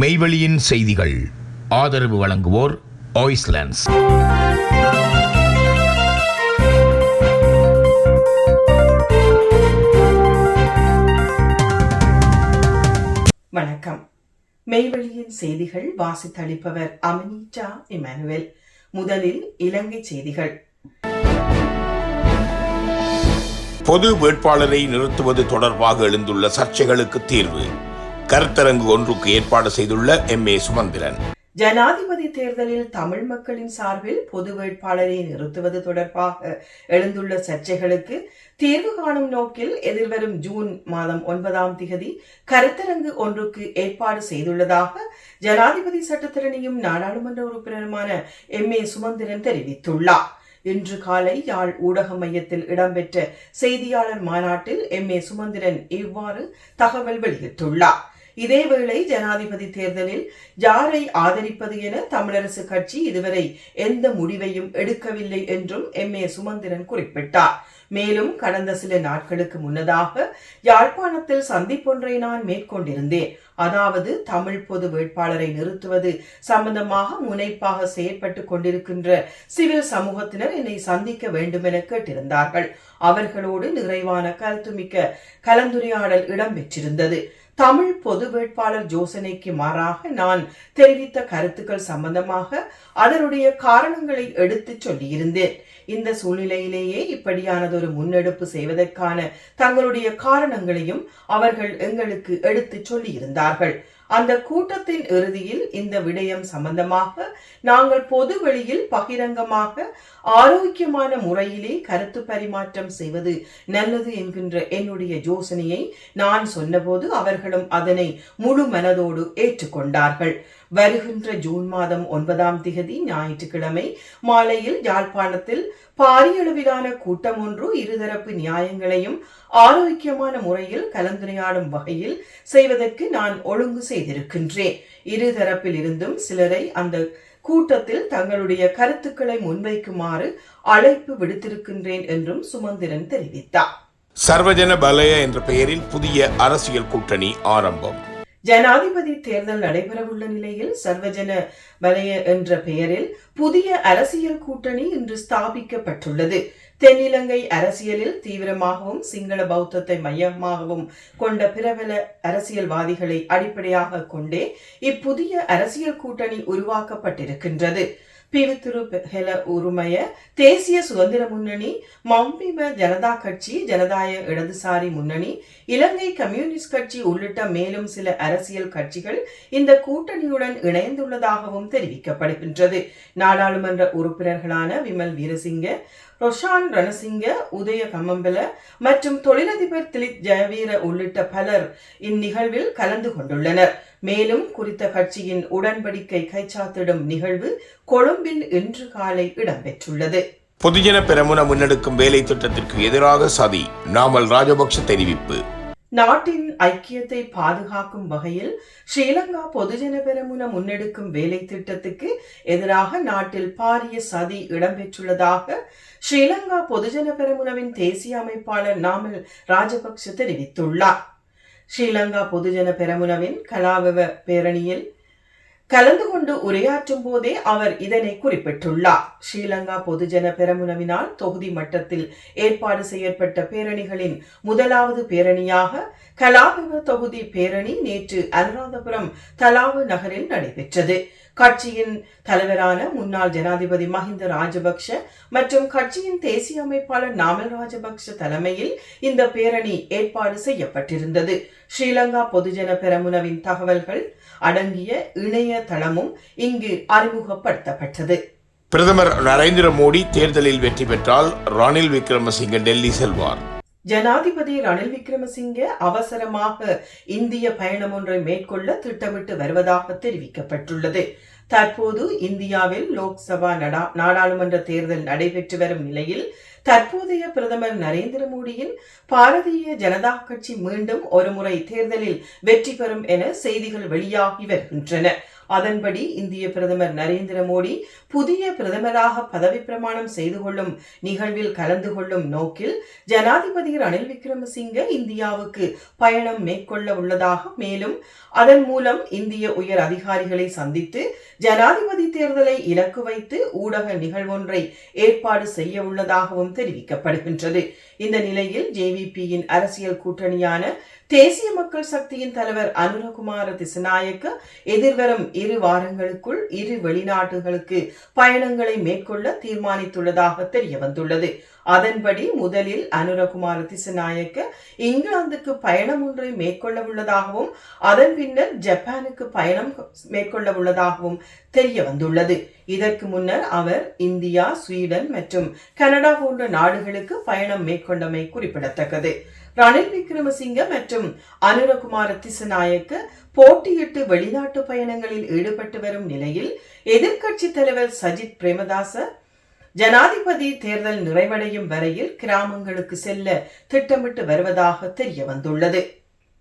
மெய்வெளியின் செய்திகள். ஆதரவு வழங்குவோர் ஆய்ஸ்லாண்ட்ஸ் வணக்கம். மெய்வழியின் செய்திகள் வாசித்தளிப்பவர் அமினிட்டா இமானுவேல். முதலில் இலங்கை செய்திகள். பொது வேட்பாளரை நிறுத்துவது தொடர்பாக எழுந்துள்ள சர்ச்சைகளுக்கு தீர்வு. கருத்தரங்கு ஒன்றுக்கு ஏற்பாடு செய்துள்ள எம். ஏ. சுமந்திரன். ஜனாதிபதி தேர்தலில் தமிழ் மக்களின் சார்பில் பொது வேட்பாளரை நிறுத்துவது தொடர்பாக எழுந்துள்ள சர்ச்சைகளுக்கு தீர்வு காணும் நோக்கில் எதிர்வரும் ஜூன் மாதம் ஒன்பதாம் திகதி கருத்தரங்கு ஒன்றுக்கு ஏற்பாடு செய்துள்ளதாக ஜனாதிபதி சட்டத்திறனியும் நாடாளுமன்ற உறுப்பினருமான எம். ஏ. சுமந்திரன் தெரிவித்துள்ளார். இன்று காலை யாழ் ஊடக மையத்தில் இடம்பெற்ற செய்தியாளர் மாநாட்டில் எம். ஏ. சுமந்திரன் இவ்வாறு தகவல் வெளியிட்டுள்ளார். இதேவேளை ஜனாதிபதி தேர்தலில் யாரை ஆதரிப்பது என தமிழரசு கட்சி இதுவரை எந்த முடிவையும் எடுக்கவில்லை என்றும் எம். ஏ. சுமந்திரன் குறிப்பிட்டார். மேலும் கடந்த சில நாட்களுக்கு முன்னதாக யாழ்ப்பாணத்தில் சந்திப்பொன்றை நான் மேற்கொண்டிருந்தேன். அதாவது தமிழ் பொது வேட்பாளரை நிறுத்துவது சம்பந்தமாக முனைப்பாக செயற்பட்டு கொண்டிருக்கின்ற சிவில் சமூகத்தினர் என்னை சந்திக்க வேண்டும் என கேட்டிருந்தார்கள். அவர்களோடு நிறைவான கருத்துமிக்க கலந்துரையாடல் இடம்பெற்றிருந்தது தமிழ் பொது வேட்பாளர் ஜோசனைக்கு மாறாக நான் தெரிவித்த கருத்துக்கள் சம்பந்தமாக அதனுடைய காரணங்களை எடுத்துச் சொல்லியிருந்தேன். இந்த சூழ்நிலையிலேயே இப்படியானதொரு முன்னெடுப்பு செய்வதற்கான தங்களுடைய காரணங்களையும் அவர்கள் எங்களுக்கு எடுத்துச் சொல்லியிருந்தார்கள். அந்த கூட்டத்தின் இறுதியில் இந்த விடயம் சம்பந்தமாக நாங்கள் பொது வெளியில் பகிரங்கமாக ஆரோக்கியமான முறையிலே கருத்து பரிமாற்றம் செய்வது நல்லது என்கின்ற என்னுடைய யோசனையை நான் சொன்னபோது அவர்களும் அதனை முழு மனதோடு ஏற்றுக்கொண்டார்கள். வருகின்ற ஜூன் மாதம் ஒன்பதாம் திகதி ஞாயிற்றுக்கிழமை மாலையில் யாழ்ப்பாணத்தில் பாரிய அளவிலான கூட்டம் ஒன்று இருதரப்பு நியாயங்களையும் ஆரோக்கியமான முறையில் கலந்துரையாடும் வகையில் செய்வதற்கு நான் ஒழுங்கு செய்திருக்கின்றேன். இருதரப்பில் இருந்தும் சிலரை அந்த கூட்டத்தில் தங்களுடைய கருத்துக்களை முன்வைக்குமாறு அழைப்பு விடுத்திருக்கின்றேன் என்றும் சுமந்திரன் தெரிவித்தார். சர்வஜன பலய என்ற பெயரில் புதிய அரசியல் கூட்டணி ஆரம்பம். ஜனாதிபதி தேர்தல் நடைபெறவுள்ள நிலையில் சர்வஜன வலய என்ற பெயரில் புதிய அரசியல் கூட்டணி இன்று ஸ்தாபிக்கப்பட்டுள்ளது. தென்னிலங்கை அரசியலில் தீவிரமாகவும் சிங்கள பௌத்தத்தை மையமாகவும் கொண்ட பிரபல அரசியல்வாதிகளை அடிப்படையாக கொண்டே இப்புதிய அரசியல் கூட்டணி உருவாக்கப்பட்டிருக்கின்றது. பிவித்துரு ஹெல உரிமைய தேசிய சுதந்திர முன்னணி மம்பிம ஜனதா கட்சி ஜனதாய இடதுசாரி முன்னணி இலங்கை கம்யூனிஸ்ட் கட்சி உள்ளிட்ட மேலும் சில அரசியல் கட்சிகள் இந்த கூட்டணியுடன் இணைந்துள்ளதாகவும் தெரிவிக்கப்படுகின்றது. நாடாளுமன்ற உறுப்பினர்களான விமல் வீரசிங்க ரொஷான் ரணசிங்க உதய கமம்பல மற்றும் தொழிலதிபர் திலித் ஜெயவீர உள்ளிட்ட பலர் இந்நிகழ்வில் கலந்து கொண்டுள்ளனர். மேலும் குறித்த கட்சியின் உடன்படிக்கை கைச்சாத்திடும் நிகழ்வு கொழும்பில் இன்று காலை இடம்பெற்றுள்ளது. பொதுஜன பெரமுன முன்னெடுக்கும் வேலை திட்டத்திற்கு எதிராக சதி நாமல் ராஜபக்ஷ தெரிவிப்பு. நாட்டின் ஐக்கியத்தை பாதுகாக்கும் வகையில் ஸ்ரீலங்கா பொதுஜன பெரமுன முன்னெடுக்கும் வேலை திட்டத்துக்கு எதிராக நாட்டில் பாரிய சதி இடம்பெற்றுள்ளதாக ஸ்ரீலங்கா பொதுஜன பெரமுனவின் தேசிய அமைப்பாளர் நாமல் ராஜபக்ஷ தெரிவித்துள்ளார். ஸ்ரீலங்கா பொதுஜன பெரமுனவின் கலாவிவ பேரணியில் கலந்து கொண்டு உரையாற்றும் போதே அவர் இதனை குறிப்பிட்டுள்ளார். ஸ்ரீலங்கா பொதுஜன பெரமுனவினால் தொகுதி மட்டத்தில் ஏற்பாடு செய்யப்பட்ட பேரணிகளின் முதலாவது பேரணியாக கலாபவ தொகுதி பேரணி நேற்று அனுராதபுரம் தலாவு நகரில் நடைபெற்றது. கட்சியின் தலைவரான முன்னாள் ஜனாதிபதி மஹிந்த ராஜபக்ஷ மற்றும் கட்சியின் தேசிய அமைப்பாளர் நாமல் ராஜபக்ஷ தலைமையில் இந்த பேரணி ஏற்பாடு செய்யப்பட்டிருந்தது. ஸ்ரீலங்கா பொதுஜன பெரமுனவின் தகவல்கள் அடங்கிய இணைய தளமும் இங்கு அறிமுகப்படுத்தப்பட்டது. பிரதமர் நரேந்திர மோடி தேர்தலில் வெற்றி பெற்றால் ரணில் விக்ரமசிங்க டெல்லி செல்வார். ஜனாதிபதி ரணில் விக்ரமசிங்கே அவசரமாக இந்திய பயணம் ஒன்றை மேற்கொள்ள திட்டமிட்டு வருவதாக தெரிவிக்கப்பட்டுள்ளது. தற்போது இந்தியாவில் லோக்சபா நடா- நாடாளுமன்ற தேர்தல் நடைபெற்று வரும் நிலையில் தற்போதைய பிரதமர் நரேந்திர மோடியின் பாரதிய ஜனதா கட்சி மீண்டும் ஒருமுறை தேர்தலில் வெற்றி பெறும் என செய்திகள் வெளியாகி வருகின்றன. அதன்படி இந்திய பிரதமர் நரேந்திர மோடி புதிய பிரதமராக பதவி பிரமாணம் செய்து கொள்ளும் நிகழ்வில் கலந்து கொள்ளும் நோக்கில் ஜனாதிபதி ரணில் விக்ரமசிங்க இந்தியாவுக்கு பயணம் மேற்கொள்ள உள்ளதாக மேலும் அதன் மூலம் இந்திய உயர் அதிகாரிகளை சந்தித்து ஜனாதிபதி தேர்தலை இலக்கு வைத்து ஊடக நிகழ்வொன்றை ஏற்பாடு செய்ய உள்ளதாகவும் தெரிவிக்கப்படுகின்றது. இந்த நிலையில் ஜேவிபியின் அரசியல் கூட்டணியான தேசிய மக்கள் சக்தியின் தலைவர் அனுரகுமார திசநாயக்க எதிர்வரும் இரு வாரங்களுக்குள் இரு வெளிநாடுகளுக்கு பயணங்களை மேற்கொள்ள தீர்மானித்துள்ளதாக தெரிய வந்துள்ளது அதன்படி முதலில் அனுரகுமார திசநாயக்க இங்கிலாந்துக்கு பயணம் ஒன்றை மேற்கொள்ள உள்ளதாகவும் அதன் பின்னர் ஜப்பானுக்கு பயணம் மேற்கொள்ள உள்ளதாகவும் தெரிய வந்துள்ளது இதற்கு முன்னர் அவர் இந்தியா ஸ்வீடன் மற்றும் கனடா போன்ற நாடுகளுக்கு பயணம் மேற்கொண்டமை குறிப்பிடத்தக்கது. ரணில் விக்ரமசிங்க மற்றும் அனுரகுமார திசநாயக்க போட்டியிட்டு வெளிநாட்டு பயணங்களில் ஈடுபட்டு வரும் நிலையில் எதிர்க்கட்சித் தலைவர் சஜித் பிரேமதாச ஜனாதிபதி தேர்தல் நிறைவடையும் வரையில் கிராமங்களுக்கு செல்ல திட்டமிட்டு வருவதாக தெரிய வந்துள்ளது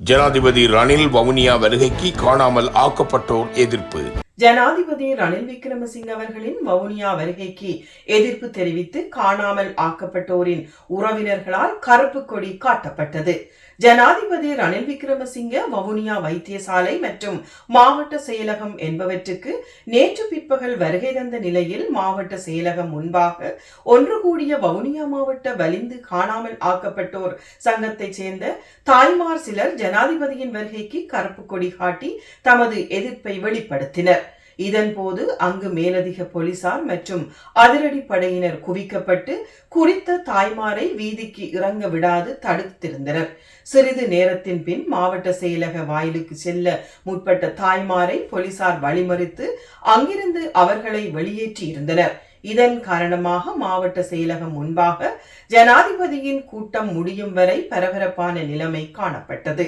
ஜனாதிபதி ரணில் வவுனியா வருகைக்கு காணாமல் ஆக்கப்பட்டோர் எதிர்ப்பு. ஜனாதிபதி ரணில் விக்ரமசிங்க அவர்களின் வவுனியா வருகைக்கு எதிர்ப்பு தெரிவித்து காணாமல் ஆக்கப்பட்டோரின் உறவினர்களால் கருப்பு கொடி காட்டப்பட்டது. ஜனாதிபதி ரணில் விக்ரமசிங்க வவுனியா வைத்தியசாலை மற்றும் மாவட்ட செயலகம் என்பவற்றுக்கு நேற்று பிற்பகல் வருகை தந்த நிலையில் மாவட்ட செயலகம் முன்பாக ஒன்று கூடிய வவுனியா மாவட்ட வலிந்து காணாமல் ஆக்கப்பட்டோர் சங்கத்தைச் சேர்ந்த தாய்மார் சிலர் ஜனாதிபதியின் வருகைக்கு கருப்பு கொடி காட்டி தமது எதிர்ப்பை வெளிப்படுத்தினர். இதன்போது அங்கு மேலதிக போலீசார் மற்றும் அதிரடி படையினர் குவிக்கப்பட்டு குறித்த தாய்மாரை வீதிக்கு இறங்க விடாது தடுத்திருந்தனர். சிறிது நேரத்தின் பின் மாவட்ட செயலக வாயிலுக்கு செல்ல முற்பட்ட தாய்மாரை போலீசார் வழிமறித்து அங்கிருந்து அவர்களை வெளியேற்றி இருந்தனர். இதன் காரணமாக மாவட்ட செயலகம் முன்பாக ஜனாதிபதியின் கூட்டம் முடியும் வரை பரபரப்பான நிலைமை காணப்பட்டது.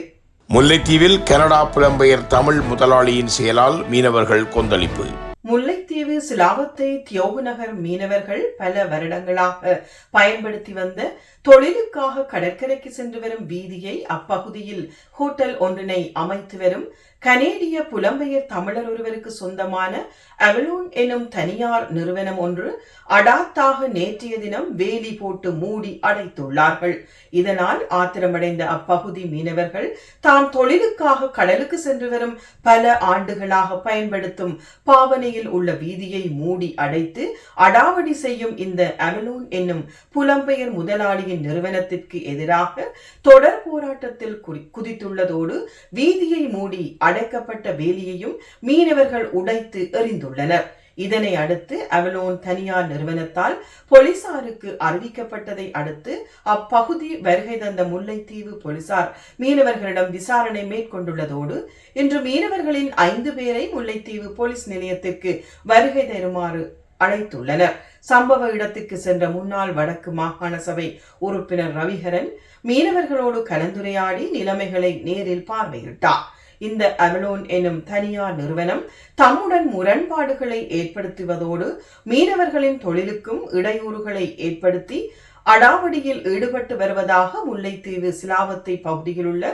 முல்லைத்தீவில் கனடா புலம்பெயர் தமிழ் முதலாளியின் செயலால் மீனவர்கள் கொந்தளிப்பு. முல்லைத்தீவு சிலாவத்தை தியோகு நகர் மீனவர்கள் பல வருடங்களாக பயன்படுத்தி வந்த தொழிலுக்காக கடற்கரைக்கு சென்று வரும் வீதியை அப்பகுதியில் ஹோட்டல் ஒன்றினை அமைத்து வரும் கனேடிய புலம்பெயர் தமிழர் ஒருவருக்கு சொந்தமான அவலூன் எனும் தனியார் நிறுவனம் ஒன்று அடாத்தாக நேற்றைய தினம் வேலி போட்டு மூடி அடைத்துள்ளார்கள். இதனால் ஆத்திரமடைந்த அப்பகுதி மீனவர்கள் தாம் தொழிலுக்காக கடலுக்கு சென்று வரும் பல ஆண்டுகளாக பயன்படுத்தும் பாவனையில் உள்ள வீதியை மூடி அடைத்து அடாவடி செய்யும் இந்த அவலூன் என்னும் புலம்பெயர் முதலாளியின் நிறுவனத்திற்கு எதிராக தொடர் போராட்டத்தில் குதித்துள்ளதோடு வீதியை மூடி அடைக்கப்பட்ட வேலியையும் மீனவர்கள் உடைத்து எறிந்துள்ளனர். இதனை அடுத்து அவலோன் தனியார் நிறுவனத்தால் போலீசாருக்கு அறிவிக்கப்பட்டதை அடுத்து அப்பகுதி வருகை தந்த முல்லைத்தீவு போலீசார் மீனவர்களிடம் விசாரணை மேற்கொண்டுள்ளதோடு இன்று மீனவர்களின் ஐந்து பேரை முல்லைத்தீவு போலீஸ் நிலையத்திற்கு வருகை தருமாறு அழைத்துள்ளனர். சம்பவ இடத்துக்கு சென்ற முன்னாள் வடக்கு மாகாண சபை உறுப்பினர் ரவிகரன் மீனவர்களோடு கலந்துரையாடி நிலைமைகளை நேரில் பார்வையிட்டார். இந்த அவலோன் எனும் தனியார் நிறுவனம் தம்முடன் முரண்பாடுகளை ஏற்படுத்துவதோடு மீனவர்களின் தொழிலுக்கும் இடையூறுகளை ஏற்படுத்தி அடாவடியில் ஈடுபட்டு வருவதாக முல்லைத்தீவு சிலாவத்தை பகுதியில் உள்ள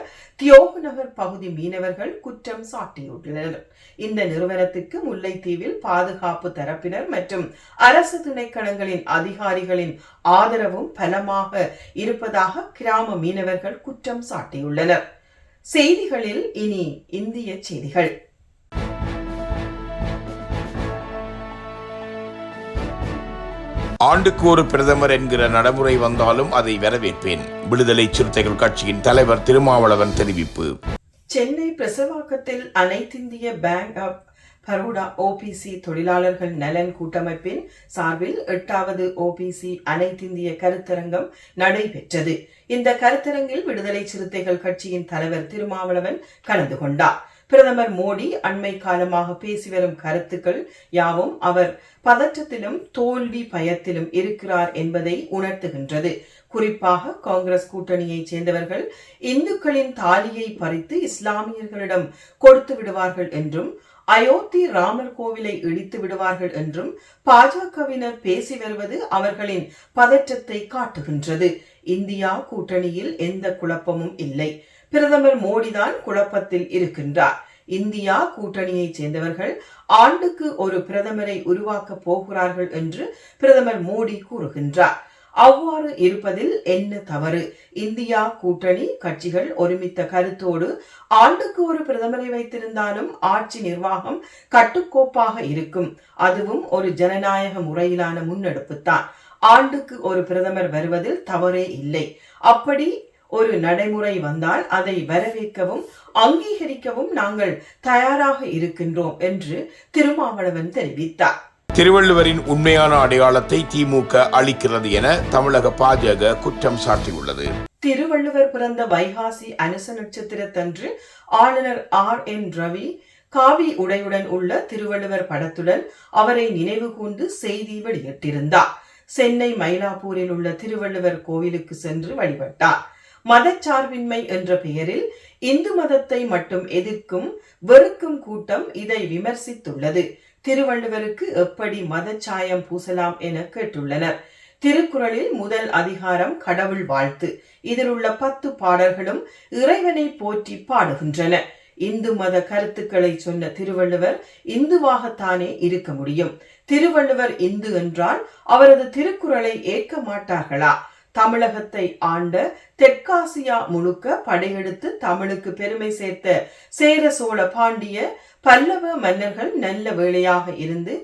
தியோகு நகர் பகுதி மீனவர்கள் குற்றம் சாட்டியுள்ளனர். இந்த நிறுவனத்துக்கு முல்லைத்தீவில் பாதுகாப்பு தரப்பினர் மற்றும் அரசு திணைக்களங்களின் அதிகாரிகளின் ஆதரவும் பலமாக இருப்பதாக கிராம மீனவர்கள் குற்றம் சாட்டியுள்ளனர். செய்திகளில் இனி இந்திய செய்திகள். ஆண்டுக்கு ஒரு பிரதமர் என்கிற நடைமுறை வந்தாலும் அதை வரவேற்பேன். விடுதலை சிறுத்தைகள் கட்சியின் தலைவர் திருமாவளவன் தெரிவிப்பு. சென்னை பிரசவாக்கத்தில் அனைத்திந்திய பேங்க் ஆப் பரோடா ஓபிசி தொழிலாளர்கள் நலன் கூட்டமைப்பின் சார்பில் எட்டாவது ஓபிசி அனைத்திந்திய கருத்தரங்கம் நடைபெற்றது. இந்த கருத்தரங்கில் விடுதலை சிறுத்தைகள் கட்சியின் தலைவர் திருமாவளவன் கலந்து கொண்டார். பிரதமர் மோடி அண்மை காலமாக பேசி வரும் கருத்துக்கள் யாவும் அவர் பதற்றத்திலும் தோல்வி பயத்திலும் இருக்கிறார் என்பதை உணர்த்துகின்றது. குறிப்பாக காங்கிரஸ் கூட்டணியைச் சேர்ந்தவர்கள் இந்துக்களின் தாலியை பறித்து இஸ்லாமியர்களிடம் கொடுத்து விடுவார்கள் என்றும் அயோத்தி ராமர் கோவிலை இடித்து விடுவார்கள் என்றும் பாஜகவினர் பேசி வருவது அவர்களின் பதற்றத்தை காட்டுகின்றது. இந்தியா கூட்டணியில் எந்த குழப்பமும் இல்லை. பிரதமர் மோடிதான் குழப்பத்தில் இருக்கின்றார். இந்தியா கூட்டணியைச் சேர்ந்தவர்கள் ஆண்டுக்கு ஒரு பிரதமரை உருவாக்கப் போகிறார்கள் என்று பிரதமர் மோடி கூறுகின்றார். அவ்வாறு இருப்பதில் என்ன தவறு? இந்தியா கூட்டணி கட்சிகள் ஒருமித்த கருத்தோடு ஆண்டுக்கு ஒரு பிரதமரை வைத்திருந்தாலும் ஆட்சி நிர்வாகம் கட்டுக்கோப்பாக இருக்கும். அதுவும் ஒரு ஜனநாயக முறையிலான முன்னெடுப்புத்தான். ஆண்டுக்கு ஒரு பிரதமர் வருவதில் தவறே இல்லை. அப்படி ஒரு நடைமுறை வந்தால் அதை வரவேற்கவும் அங்கீகரிக்கவும் நாங்கள் தயாராக இருக்கின்றோம் என்று திருமாவளவன் தெரிவித்தார். திருவள்ளுவரின் உண்மையான அடையாளத்தை திமுக அளிக்கிறது என தமிழக பாஜக குற்றம் சாட்டியுள்ளது. திருவள்ளுவர் பிறந்த வைகாசி அனுச நட்சத்திரத்தன்று ஆளுநர் ஆர் என் ரவி காவி உடையுடன் உள்ள திருவள்ளுவர் படத்துடன் அவரை நினைவு கூர்ந்து செய்தி வெளியிட்டிருந்தார். சென்னை மயிலாப்பூரில் உள்ள திருவள்ளுவர் கோவிலுக்கு சென்று வழிபட்டார். மதச்சார்பின்மை என்ற பெயரில் இந்து மதத்தை மட்டும் எதிர்க்கும் வெறுக்கும் கூட்டம் இதை விமர்சித்துள்ளது. திருவள்ளுவருக்கு எப்படி மதச்சாயம் பூசலாம் என கேட்டுள்ளனர். திருக்குறளில் முதல் அதிகாரம் கடவுள் வாழ்த்து. இதில் உள்ள பத்து பாடல்களும் இறைவனை போற்றி பாடுகின்றன. இந்து மத கருத்துக்களை சொன்ன திருவள்ளுவர் இந்துவாகத்தானே இருக்க முடியும். திருவள்ளுவர் இந்து என்றால் அவரது திருக்குறளை ஏற்க மாட்டார்களா? தமிழகத்தை ஆண்ட தெற்காசியா முழுக்க படையெடுத்து தமிழுக்கு பெருமை சேர்த்த சேர சோழ பாண்டிய பல்லவ மன்னர்கள் நல்ல வேளையாக இருந்து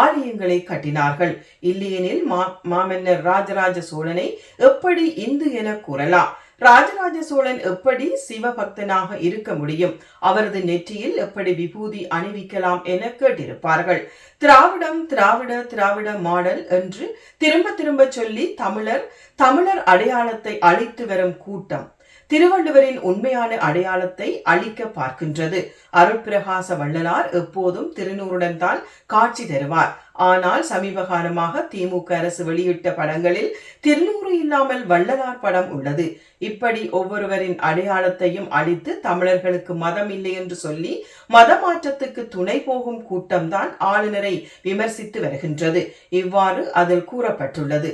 ஆலயங்களை கட்டினார்கள். இல்லையெனில் மா மாமன்னர் ராஜராஜ சோழனை எப்படி இந்து என கூறலாம்? ராஜராஜ சோழன் எப்படி சிவபக்தனாக இருக்க முடியும்? அவரது நெற்றியில் எப்படி விபூதி அணிவிக்கலாம் என கேட்டிருப்பார்கள். திராவிடம் திராவிட திராவிட மாடல் என்று திரும்ப திரும்ப சொல்லி தமிழர் தமிழர் அடையாளத்தை அழித்து வரும் கூட்டம் திருவள்ளுவரின் உண்மையான அடையாளத்தை அழிக்க பார்க்கின்றது. அருட்பிரகாச வள்ளலார் எப்போதும் திருநூறுடன் தான் காட்சி தருவார். ஆனால் சமீப காலமாக திமுக அரசு வெளியிட்ட படங்களில் திருநூறு இல்லாமல் வள்ளலார் படம் உள்ளது. இப்படி ஒவ்வொருவரின் அடையாளத்தையும் அழித்து தமிழர்களுக்கு மதம் இல்லை என்று சொல்லி மத மாற்றத்துக்கு துணை போகும் கூட்டம்தான் ஆளுநரை விமர்சித்து வருகின்றது. இவ்வாறு அதில் கூறப்பட்டுள்ளது.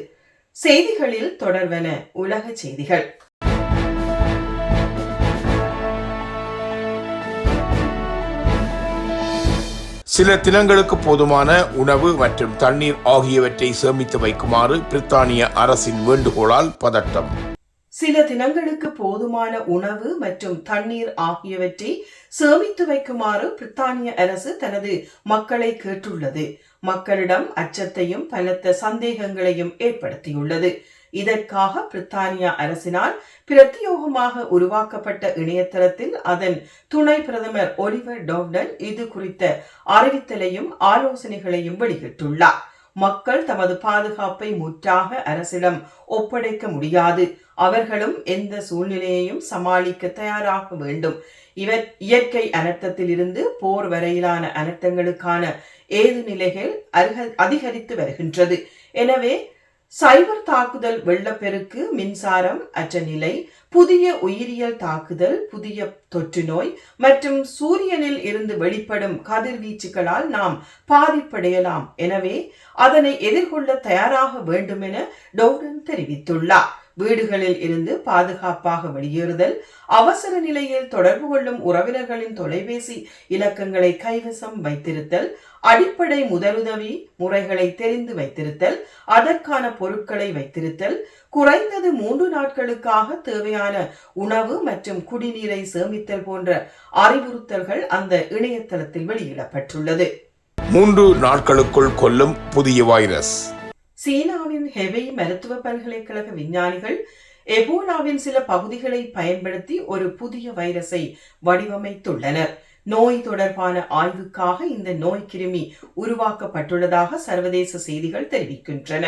செய்திகளில் தொடர்வன உலக செய்திகள். சில தினங்களுக்கு போதுமான உணவு மற்றும் தண்ணீர் ஆகியவற்றை சேமித்து வைக்குமாறு பிரித்தானிய அரசின் வேண்டுகோளால் பதட்டம். சில தினங்களுக்கு போதுமான உணவு மற்றும் தண்ணீர் ஆகியவற்றை சேமித்து வைக்குமாறு பிரித்தானிய அரசு தனது மக்களை கேட்டுள்ளது. மக்களிடம் அச்சத்தையும் பலத்த சந்தேகங்களையும் ஏற்படுத்தியுள்ளது. இதற்காக பிரித்தானியா அரசினால் பிரத்யோகமாக உருவாக்கப்பட்ட இணையதளத்தில் அதன் துணை பிரதமர் ஒலிவர் டோவ்டன் இது குறித்த அறிவித்தலையும் ஆலோசனைகளையும் வெளியிட்டுள்ளார். மக்கள் தமது பாதுகாப்பை முற்றாக அரசிடம் ஒப்படைக்க முடியாது. அவர்களும் எந்த சூழ்நிலையையும் சமாளிக்க தயாராக வேண்டும். இவர் இயற்கை அனர்த்தத்தில் இருந்து போர் வரையிலான அனர்த்தங்களுக்கான ஏது நிலைகள் அதிகரித்து வருகின்றது. எனவே சைபர் தாக்குதல் வெள்ளப்பெருக்கு மின்சாரம் அற்ற நிலை புதிய உயிரியல் தாக்குதல் புதிய தொற்று நோய் மற்றும் சூரியனில் இருந்து வெளிப்படும் கதிர்வீச்சுகளால் நாம் பாதிப்படையலாம். எனவே அதனை எதிர்கொள்ள தயாராக வேண்டுமென என டோடன் தெரிவித்துள்ளார். வீடுகளில் இருந்து பாதுகாப்பாக வெளியேறுதல் அவசர நிலையில் தொடர்பு கொள்ளும் உறவினர்களின் தொலைபேசி இலக்கங்களை கைவசம் வைத்திருத்தல் அடிப்படை முதலுதவி முறைகளை தெரிந்து வைத்திருத்தல் அதற்கான பொருட்களை வைத்திருத்தல் குறைந்தது மூன்று நாட்களுக்காக தேவையான உணவு மற்றும் குடிநீரை சேமித்தல் போன்ற அறிவுறுத்தல்கள் அந்த இணையதளத்தில் வெளியிடப்பட்டுள்ளது. மூன்று நாட்களுக்குள் கொல்லும் புதிய வைரஸ். சீனாவின் ஹெவெய் மருத்துவ பல்கலைக்கழக விஞ்ஞானிகள் எபோலாவின் சில பகுதிகளை பயன்படுத்தி ஒரு புதிய வைரஸை வடிவமைத்துள்ளனர். நோய் தொடர்பான ஆய்வுக்காக இந்த நோய் கிருமி உருவாக்கப்பட்டுள்ளதாக சர்வதேச செய்திகள் தெரிவிக்கின்றன.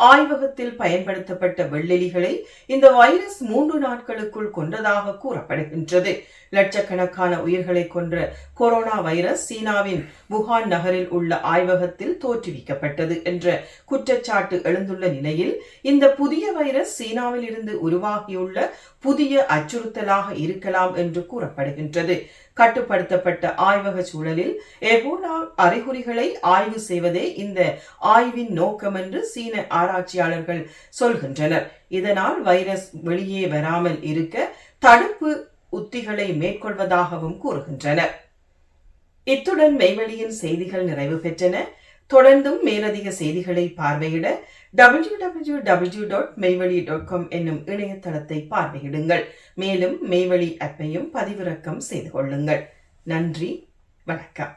ஆய்வகத்தில் பயன்படுத்தப்பட்ட வெள்ளெலிகளை இந்த வைரஸ் மூன்று நாட்களுக்குள் கொன்றதாக கூறப்படுகின்றது. லட்சக்கணக்கான உயிர்களை கொன்ற கொரோனா வைரஸ் சீனாவின் வுகான் நகரில் உள்ள ஆய்வகத்தில் தோற்றுவிக்கப்பட்டது என்ற குற்றச்சாட்டு எழுந்துள்ள நிலையில் இந்த புதிய வைரஸ் சீனாவில் இருந்து உருவாகியுள்ள புதிய அச்சுறுத்தலாக இருக்கலாம் என்று கூறப்படுகின்றது. கட்டுப்படுத்தப்பட்ட ஆய்வக சூழலில் எபோலா அறிகுறிகளை ஆய்வு செய்வதே இந்த ஆய்வின் நோக்கம் என்று சீன ஆராய்ச்சியாளர்கள் சொல்கின்றனர். இதனால் வைரஸ் வெளியே வராமல் இருக்க தடுப்பு உத்திகளை மேற்கொள்வதாகவும் கூறுகின்றனர். இத்துடன் மெய்வெளியின் செய்திகள் நிறைவு பெற்றன. தொடர்ந்தும் மேலதிக செய்திகளை பார்வையிட W W W dot Meivazhi dot com என்னும் இணையதளத்தை பார்வையிடுங்கள். மேலும் மெய்வழி ஆப்பையும் பதிவிறக்கம் செய்து கொள்ளுங்கள். நன்றி வணக்கம்.